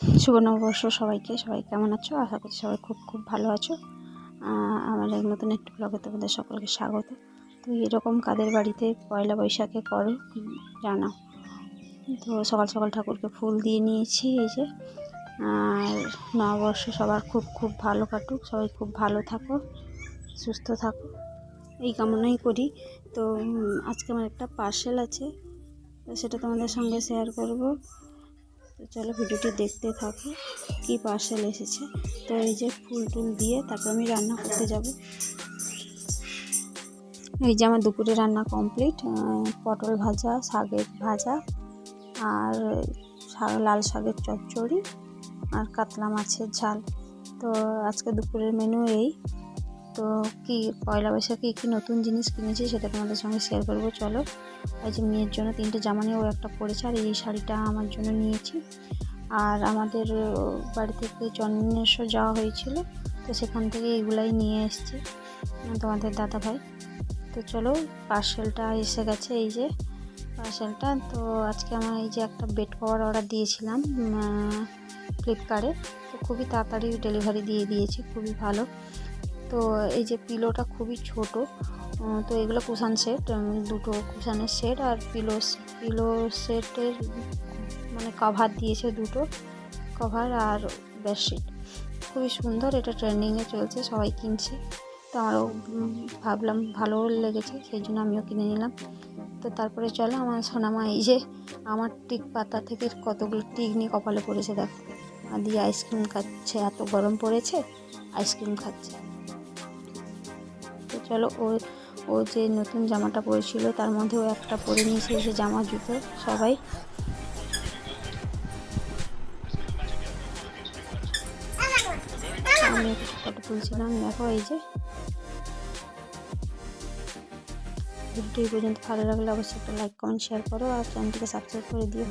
শুভ নববর্ষ সবাইকে। সবাই কেমন আছো? আশা করছি সবাই খুব খুব ভালো আছো। আমার এক নতুন একটি ব্লগে তোমাদের সকলকে স্বাগত। তো এরকম কাদের বাড়িতে পয়লা বৈশাখে করো জানাও তো সকাল সকাল ঠাকুরকে ফুল দিয়ে নিয়েছি, এই যে। আর নববর্ষ সবার খুব খুব ভালো কাটুক, সবাই খুব ভালো থাকো, সুস্থ থাকো। এই কামনাই করি। তো আজকে আমার একটা পার্সেল আছে, তো সেটা তোমাদের সঙ্গে শেয়ার করব। চলো ভিডিওটি দেখতে থাকো, কি পার্সেল এসেছে। তো এই যে ফুল টুল দিয়ে তারপর আমি রান্না করতে যাব। এই যে আমার দুপুরে রান্না কমপ্লিট পটল ভাজা, শাকের ভাজা, আর লাল শাকের চচ্চড়ি, আর কাতলা মাছের ঝাল। তো আজকে দুপুরের মেনু এই। তো কি, পয়লা বৈশাখে কী নতুন জিনিস কিনেছি সেটা তোমাদের সঙ্গে শেয়ার করব, চলো। এই যে মেয়ের জন্য তিনটে জামা নিয়ে ও একটা পরেছে আর এই শাড়িটা আমার জন্য নিয়েছি। আর আমাদের বাড়ি থেকে চন্দনেশ্বর যাওয়া হয়েছিল, তো সেখান থেকে এগুলাই নিয়ে এসেছি, তোমাদের দাদা ভাই তো চলো পার্সেলটা এসে গেছে এই যে পার্সেলটা তো আজকে আমার এই যে একটা বেড কভার অর্ডার দিয়েছিলাম ফ্লিপকার্টে তো খুবই তাড়াতাড়ি ডেলিভারি দিয়ে দিয়েছে, খুবই ভালো। তো এই যে পিলোটা খুবই ছোট তো এগুলো কুশান সেট দুটো কুশানের সেট আর পিলো পিলো সেটের মানে কভার দিয়েছে দুটো কভার আর বেডশিট খুবই সুন্দর, এটা ট্রেন্ডিংয়ে চলছে, সবাই কিনছে। তো আমারও ভাবলাম ভালো লেগেছে, সেই জন্য আমিও কিনে নিলাম। তো তারপরে চলো আমার সোনামা এই যে আমার টিক পাতা থেকে কতগুলো টিক নিয়ে কপালে পড়েছে দেখো। আর দিয়ে আইসক্রিম খাচ্ছে, এত গরম পড়েছে আইসক্রিম খাচ্ছে। চলো, ও ও যে নতুন জামাটা পরেছিল, তার মধ্যে ও একটা পরে নিয়েছে যে জামা জুতো, সবাই। আমি ফটো তুলছিলাম, দেখো এই যে। পর্যন্ত ভালো লাগলে অবশ্যই একটা লাইক, কমেন্ট শেয়ার করো, আর চ্যানেলটিকে সাবস্ক্রাইব করে দিও।